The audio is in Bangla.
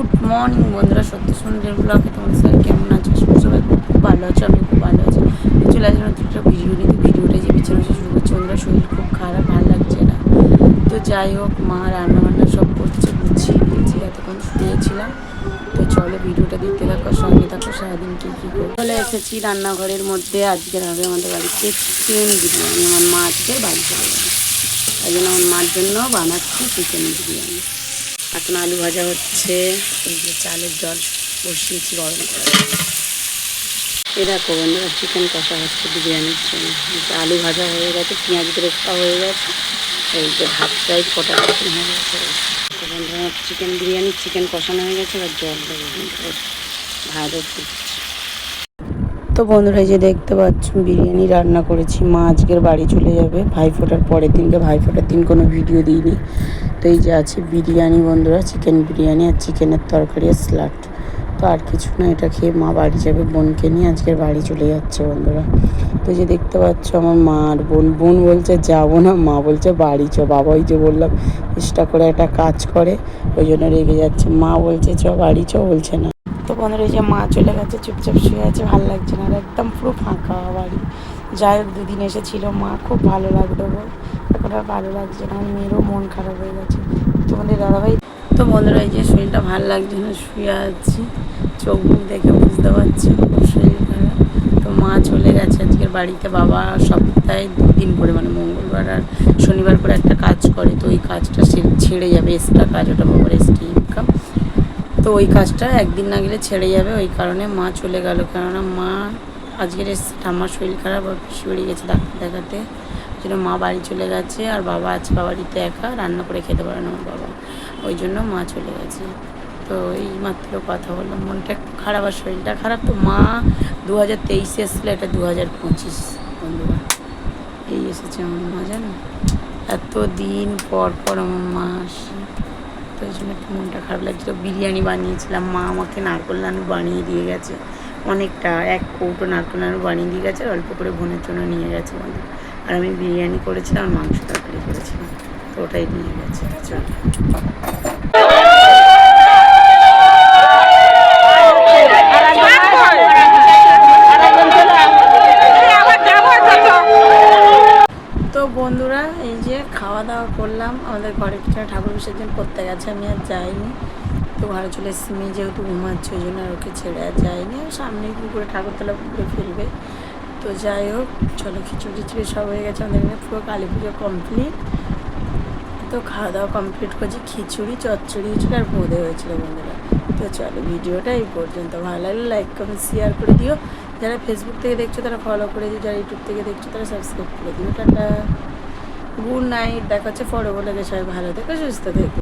গুড মর্নিং বন্ধুরা, সত্য সুন্দর ব্লগে তোমাদের সবাই কেমন আছো? করি সবাই খুব খুব ভালো আছো আমি খুব ভালো আছি। চলে আসলাম একটা ভিডিও নিতে ভিডিওটা যে বিছানা শুরু করছে বন্ধুরা, শরীর খুব খারাপ, ভালো লাগছে না। তো যাই হোক, মা রান্না বান্না সব করছে, গুছিয়ে দিয়েছি, এতক্ষণ শুয়েছিলাম। তো চলো ভিডিওটা দেখতে থাকো সঙ্গে থাকো, সারাদিন কী কী করব। চলে এসেছি রান্নাঘরের মধ্যে। আজকে হবে আমাদের বাড়িতে চিকেন বিরিয়ানি। আমার মা আজকে বাড়ি চলে যাবে তাই জন্য আমার মার জন্য বানাচ্ছি চিকেন বিরিয়ানি। এখন আলু ভাজা হচ্ছে। এই যে চালের জল বসিয়েছি গরম করে। করবেন বন্ধুরা চিকেন কষা হচ্ছে বিরিয়ানির জন্য। আলু ভাজা হয়ে গেছে, পেঁয়াজ গ্রেফটা হয়ে গেছে। এই যে হাফ কটা রসুন হয়ে গেছে। চিকেন বিরিয়ানি চিকেন কষানো হয়ে গেছে, এবার জল দেবো। ভাজা ফুটছে তো বন্ধুরা যে দেখতে পাচ্ছ বিরিয়ানি রান্না করেছি। মা আজকের বাড়ি চলে যাবে। ভাইফোঁটার পরের দিনকে ভাইফোঁটার দিন কোনো ভিডিও দিইনি। তো এই যে আছে বিরিয়ানি বন্ধুরা চিকেন বিরিয়ানি আর চিকেনের তরকারি আর স্যালাড তো আর কিছু না, এটা খেয়ে মা বাড়ি যাবে, বোনকে নিয়ে আজকের বাড়ি চলে যাচ্ছে বন্ধুরা। তো যে দেখতে পাচ্ছ আমার মা আর বোন। বোন বলছে, যাব না। মা বলছে, বাড়ি চ। বাবা ওই যে বললাম চেষ্টা করে একটা কাজ করে। ওই জন্য রেগে যাচ্ছে। মা বলছে, চ, বাড়ি চ। বলছে না। তো বন্ধুরা এই যে মা চলে গেছে, চুপচাপ শুয়ে আছে, ভালো লাগছে না। আর একদম পুরো ফাঁকা বাড়ি। যাই হোক, দুদিন এসেছিল মা, খুব ভালো লাগল বল এখন আর ভালো লাগছে না, মেয়েরও মন খারাপ হয়ে গেছে। তোমাদের দাদাভাই, তো বন্ধুরা, এই যে শরীরটা ভালো লাগছে না, শুয়ে আছি। চোখ মুখ দেখে বুঝতে পারছি শরীর খারাপ। তো মা চলে গেছে আজকের বাড়িতে, বাবা সপ্তাহে দুদিন করে মানে মঙ্গলবার আর শনিবার করে একটা কাজ করে। তো ওই কাজটা ছেড়ে যাবে এক্সট্রা কাজ, ওটা বাবার এসটি ইনকাম তো ওই কাজটা একদিন না গেলে ছেড়ে যাবে, ওই কারণে মা চলে গেল। কেননা মা আজকের এসে, ঠাম্মার শরীর খারাপ আর গেছে ডাক্তার দেখাতে। জন্য মা বাড়ি চলে গেছে আর বাবা আছে বাড়িতে একা, রান্না করে খেতে পারে না আমার বাবা। ওই জন্য মা চলে গেছে। তো এই মাত্র কথা বললাম, মনটা একটু খারাপ আর শরীরটা খারাপ। তো মা দু হাজার তেইশে এসেছিল, এটা দু হাজার পঁচিশ, বন্ধুরা। এই এসেছে আমার মা, জানো? এত দিন পর পর আমার মা আসে। তো এই জন্য একটু মনটা খারাপ লাগছিল বিরিয়ানি বানিয়েছিলাম, মা আমাকে নারকোল নাড়ু বানিয়ে দিয়ে গেছে। অনেকটা, এক কৌটো নারকোল নাড়ু বানিয়ে দিয়ে গেছে অল্প করে বোনের জন্য নিয়ে গেছে বন্ধু। আর আমি বিরিয়ানি করেছিলাম, আর মাংস তরকারি করেছিলাম। তো ওটাই নিয়ে গেছে। চল। বন্ধুরা, এই যে খাওয়া দাওয়া করলাম। আমাদের ঘরের পিছনে ঠাকুর বিসর্জন করতে গেছে, আমি আর যাইনি। তো ঘরে চলে এসেছি, মেয়ে যেহেতু ঘুমাচ্ছে, ওই জন্য আর ওকে ছেড়ে আর যাইনি। সামনে পুকুরে ঠাকুরতলা পুকুরে ফিরবে। তো যাই হোক, চলো খিচুড়ি টিচুড়ি সব হয়ে গেছে, আমাদের এখানে পুরো কালী পুজো কমপ্লিট তো খাওয়া দাওয়া কমপ্লিট করছি, খিচুড়ি, চচ্চড়ি হয়েছিল আর বোঁদে হয়েছিল বন্ধুরা। তো চলো ভিডিওটা এই পর্যন্ত। ভালো লাগলে লাইক কমেন্ট শেয়ার করে দিও। যারা ফেসবুক থেকে দেখছ, তারা ফলো করে দিও। যারা ইউটিউব থেকে দেখছ, তারা সাবস্ক্রাইব করে দিও। টাটা। গুড নাইট দেখা হচ্ছে বলে সবাই ভালো থেকো সুস্থ থেকো।